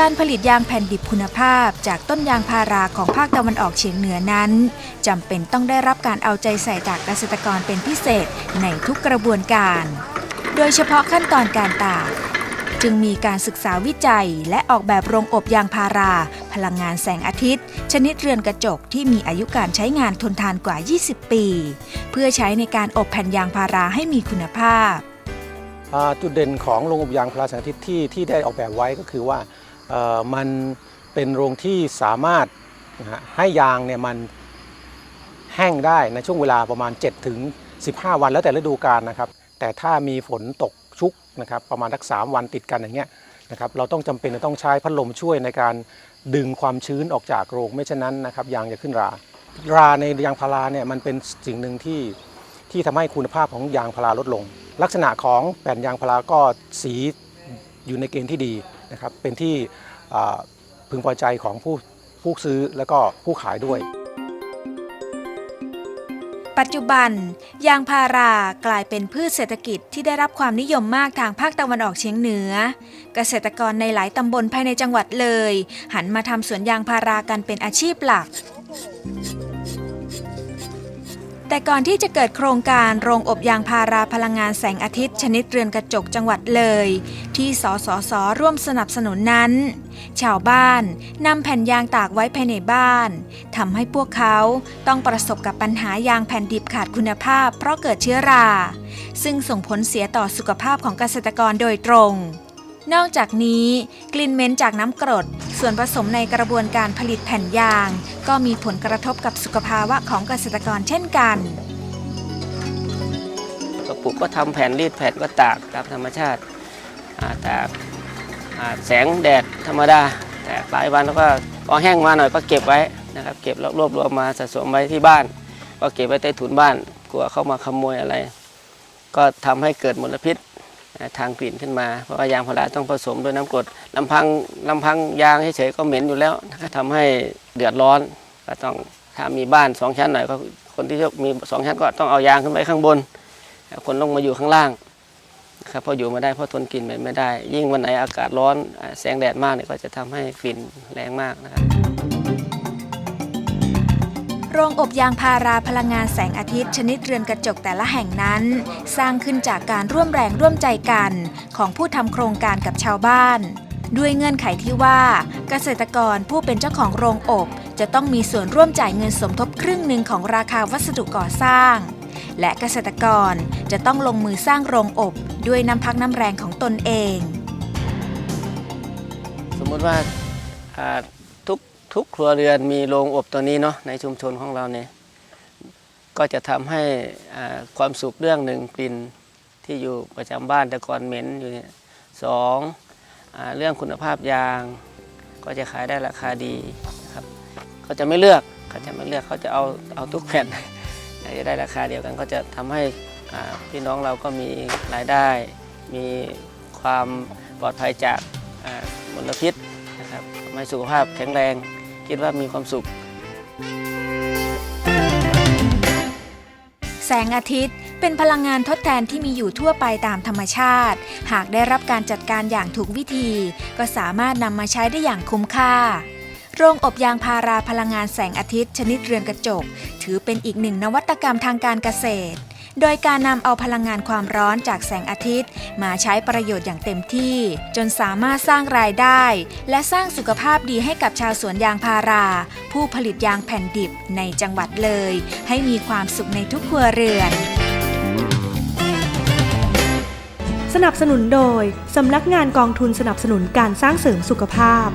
การผลิตยางแผ่นดิบคุณภาพจากต้นยางพาราของภาคตะวันออกเฉียงเหนือนั้นจำเป็นต้องได้รับการเอาใจใส่จากเกษตรกรเป็นพิเศษในทุกกระบวนการ โดยเฉพาะขั้นตอนการตากจึงมีการศึกษาวิจัยและออกแบบโรงอบยางพารา พลังงานแสงอาทิตย์ ชนิดเรือนกระจกที่มีอายุการใช้งานทนทานกว่า 20 ปี เพื่อใช้ในการอบแผ่นยางพาราให้มีคุณภาพ จุดเด่นของโรงอบยางพลาแสงอาทิตย์ที่ที่ได้ออกแบบไว้ก็คือว่า มันเป็นโรงที่สามารถให้ยางเนี่ยมันแห้งได้ในช่วงเวลาประมาณ 7 ถึง 15 วันแล้วแต่ฤดูกาลนะครับ แต่ถ้ามีฝนตกชุกนะครับประมาณสักสามวันติดกันอย่างเงี้ยนะครับเราต้องจำเป็นจะต้องใช้พัดลมช่วยในการดึงความชื้นออกจากโรงไม่เช่นนั้นนะครับยางจะขึ้นรา ราในยางพาราเนี่ยมันเป็นสิ่งหนึ่งที่ที่ทำให้คุณภาพของยางพาราลดลง ลักษณะของแผ่นยางพาราก็สี อยู่ในเกณฑ์ที่ดีนะครับเป็นที่พึงพอใจของผู้ผู้ซื้อแล้วก็ผู้ขายด้วย ปัจจุบัน ยางพารากลายเป็นพืชเศรษฐกิจที่ได้รับความนิยมมากทางภาคตะวันออกเฉียงเหนือ เกษตรกรในหลายตำบลภายในจังหวัดเลย หันมาทำสวนยางพารากันเป็นอาชีพหลัก แต่ก่อนที่จะเกิดโครงการโรงอบยางพาราพลังงานแสงอาทิตย์ ชนิดเรือนกระจกจังหวัดเลย ที่สสสร่วมสนับสนุนนั้น ชาวบ้านนำแผ่นยางตากไว้ภายในบ้านทำให้พวกเขาต้องประสบกับปัญหายางแผ่นดิบขาดคุณภาพ เพราะเกิดเชื้อรา ซึ่งส่งผลเสียต่อสุขภาพของเกษตรกรโดยตรง นอกจากนี้กลิ่นเหม็นจากน้ำกรด ส่วนผสมในกระบวนการผลิตแผ่นยาง ก็มีผลกระทบกับสุขภาวะของเกษตรกรเช่นกัน กระปุกก็ทำแผ่นรีดแผ่นก็ตากตามธรรมชาติอาตากอ่าแสงแดดธรรมดา แตกหลายวันแล้วก็พอแห้งมาหน่อยก็เก็บไว้นะครับเก็บแล้วรวบรวมมาสะสมไว้ที่บ้าน ก็เก็บไว้ใต้ถุนบ้านกลัวเข้ามาขโมยอะไร ก็ทำให้เกิดมลพิษ ทางกลิ่นขึ้นมา เพราะว่ายางพาราต้องผสมด้วยน้ำกรดลำพังลำพังยางเฉยๆก็เหม็นอยู่แล้วก็ทำให้เดือดร้อนก็ต้องถ้ามีบ้านสองชั้นหน่อยก็คนที่มีสองชั้นก็ต้องเอายางขึ้นไปข้างบน คนลงมาอยู่ข้างล่างครับพราะอยู่ไมาได้เพราะทนกลิ่นเหม็นไม่ได้ ยิ่งวันไหนอากาศร้อนแสงแดดมากเนี่ยก็จะทำให้กลิ่นแรงมากนะครับ โรงอบยางพาราพลังงานแสงอาทิตย์ ชนิดเรือนกระจกแต่ละแห่งนั้น สร้างขึ้นจากการร่วมแรงร่วมใจกัน ของผู้ทำโครงการกับชาวบ้าน ด้วยเงื่อนไขที่ว่า เกษตรกรผู้เป็นเจ้าของโรงอบ จะต้องมีส่วนร่วมจ่ายเงินสมทบครึ่งหนึ่งของราคาวัสดุก่อสร้าง และเกษตรกรจะต้องลงมือสร้างโรงอบด้วยน้ำพักน้ำแรงของตนเอง สมมติว่า ทุกครัวเรือนมีโรงอบตัวนี้เนาะในชุมชนของเราเนี่ยก็จะทำให้ความสุขเรื่องหนึ่งกลิ่นที่อยู่ประจำบ้านแต่ก่อนเหม็นอยู่เนี่ยสองอเรื่องคุณภาพยาง ก็จะขายได้ราคาดีครับก็จะไม่เลือกเขาจะไม่เลือกเขาจะเอาเอาทุกแผ่นจะได้ราคาเดียวกัน ก็จะทำให้พี่น้องเราก็มีรายได้ มีความปลอดภัยจากมลพิษนะครับทำให้สุขภาพแข็งแรง คิดว่ามีความสุข แสงอาทิตย์ เป็นพลังงานทดแทนที่มีอยู่ทั่วไปตามธรรมชาติ หากได้รับการจัดการอย่างถูกวิธี ก็สามารถนำมาใช้ได้อย่างคุ้มค่าโรงอบยางพาราพลังงานแสงอาทิตย์ ชนิดเรือนกระจก ถือเป็นอีกหนึ่งนวัตกรรมทางการเกษตร โดยการนำเอาพลังงานความร้อนจากแสงอาทิตย์ มาใช้ประโยชน์อย่างเต็มที่ จนสามารถสร้างรายได้ และสร้างสุขภาพดีให้กับชาวสวนยางพารา ผู้ผลิตยางแผ่นดิบในจังหวัดเลย ให้มีความสุขในทุกครัวเรือน สนับสนุนโดย สำนักงานกองทุนสนับสนุนการสร้างเสริมสุขภาพ